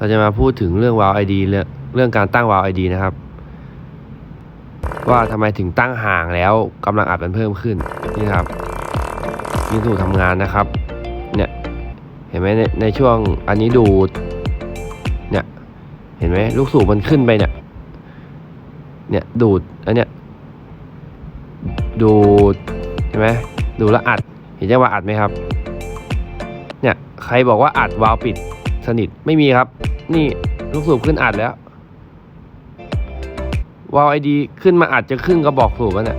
เราจะมาพูดถึงเรื่อง Valve ID เรื่องเรื่องการตั้ง Valve ID นะครับ ว่าทำไมถึงตั้งห่างแล้วกำลังอัดมันเพิ่มขึ้นนี่ครับนี่ถูกทำงานนะครับ เนี่ยเห็นไหมในในช่วงอันนี้ดูดเนี่ยเห็นไหมลูกสูบมันขึ้นไปเนี่ยเนี่ยดูดอันเนี้ยดูดเห็นไหมดูแลวอัด เห็นได้ว่าอัดไหมครับ เนี่ยใครบอกว่าอัดวาล์วปิด สนิทไม่มีครับ นี่ลูกสูบขึ้นอัดแล้ววาล์วไอดีขึ้นมาอัดจะครึ่งกระบอกสูบแล้วเนี่ย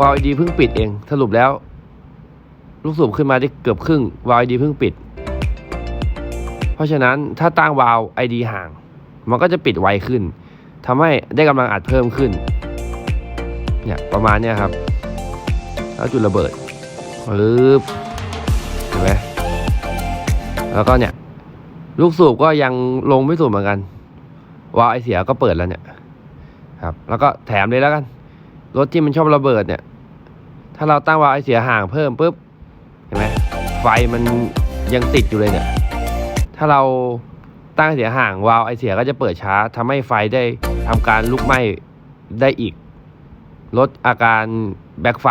วาล์วไอดีเพิ่งปิดเองสรุปแล้ว ลูกสูบขึ้นมาได้เกือบครึ่งวาล์วไอดีเพิ่งปิด เพราะฉะนั้นถ้าตั้งวาล์วไอดีห่าง มันก็จะปิดไวขึ้นทำให้ได้กำลังอัดเพิ่มขึ้นเนี่ยประมาณเนี้ยครับ แล้วจุดระเบิดปึ๊บ แล้วก็เนี่ย ลูกสูบก็ยังลงไม่สุดเหมือนกันวาล์วไอเสียก็เปิดแล้วเนี่ยครับ แล้วก็แถมเลยแล้วกัน รถที่มันชอบระเบิดเนี่ย ถ้าเราตั้งวาล์วไอเสียห่างเพิ่มปุ๊บเห็นไหมไฟมันยังติดอยู่เลยเนี่ย ถ้าเราตั้งเสียห่างวาล์วไอเสียก็จะเปิดช้าทำให้ไฟได้ทำการลุกไหม้ได้อีก ลดอาการแบ็คไฟ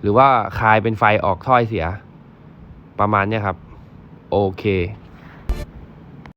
หรือว่าคายเป็นไฟออกถ้อยเสียประมาณนี้ครับ โอเค